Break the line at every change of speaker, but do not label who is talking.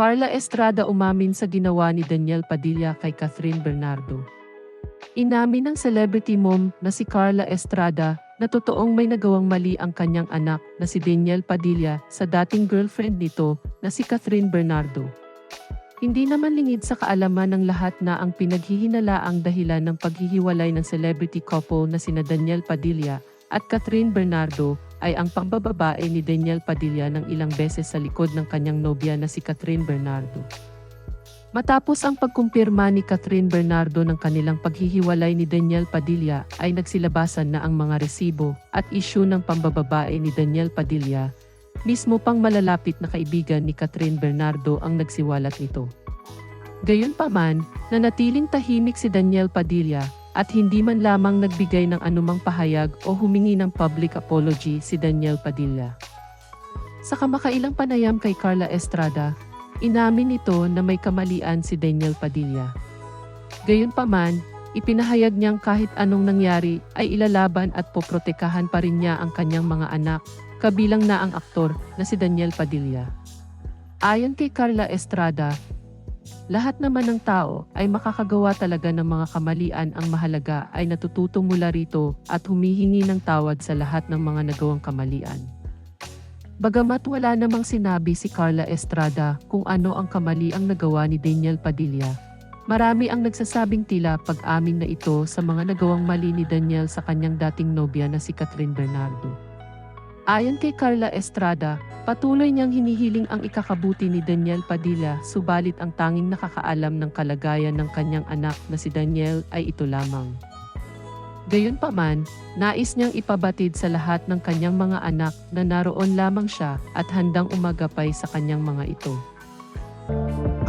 Carla Estrada umamin sa ginawa ni Daniel Padilla kay Catherine Bernardo. Inamin ng celebrity mom na si Carla Estrada na totoong may nagawang mali ang kanyang anak na si Daniel Padilla sa dating girlfriend nito na si Catherine Bernardo. Hindi naman lingid sa kaalaman ng lahat na ang pinaghihinala ang dahilan ng paghihiwalay ng celebrity couple na sina Daniel Padilla at Catherine Bernardo ay ang pambababae ni Daniel Padilla ng ilang beses sa likod ng kanyang nobya na si Catherine Bernardo. Matapos ang pagkumpirma ni Catherine Bernardo ng kanilang paghihiwalay ni Daniel Padilla ay nagsilabasan na ang mga resibo at isyu ng pambababae ni Daniel Padilla Mismo pang malalapit na kaibigan ni Catherine Bernardo ang nagsiwalat nito. Gayunpaman, nanatiling tahimik si Daniel Padilla at hindi man lamang nagbigay ng anumang pahayag o humingi ng public apology si Daniel Padilla. Sa kamakailang panayam kay Carla Estrada, inamin nito na may kamalian si Daniel Padilla. Gayunpaman, ipinahayag niyang kahit anong nangyari ay ilalaban at poprotekahan pa rin niya ang kanyang mga anak kabilang na ang aktor na si Daniel Padilla. Ayon kay Carla Estrada, lahat naman ng tao ay makakagawa talaga ng mga kamalian ang mahalaga ay natututo mula rito at humihingi ng tawad sa lahat ng mga nagawang kamalian. Bagamat wala namang sinabi si Carla Estrada kung ano ang kamali ang nagawa ni Daniel Padilla, marami ang nagsasabing tila pag-amin na ito sa mga nagawang mali ni Daniel sa kanyang dating nobya na si Catherine Bernardo. Ayon kay Carla Estrada, patuloy niyang hinihiling ang ikakabuti ni Daniel Padilla subalit ang tanging nakakaalam ng kalagayan ng kanyang anak na si Daniel ay ito lamang. Gayunpaman, nais niyang ipabatid sa lahat ng kanyang mga anak na naroon lamang siya at handang umagapay sa kanyang mga ito.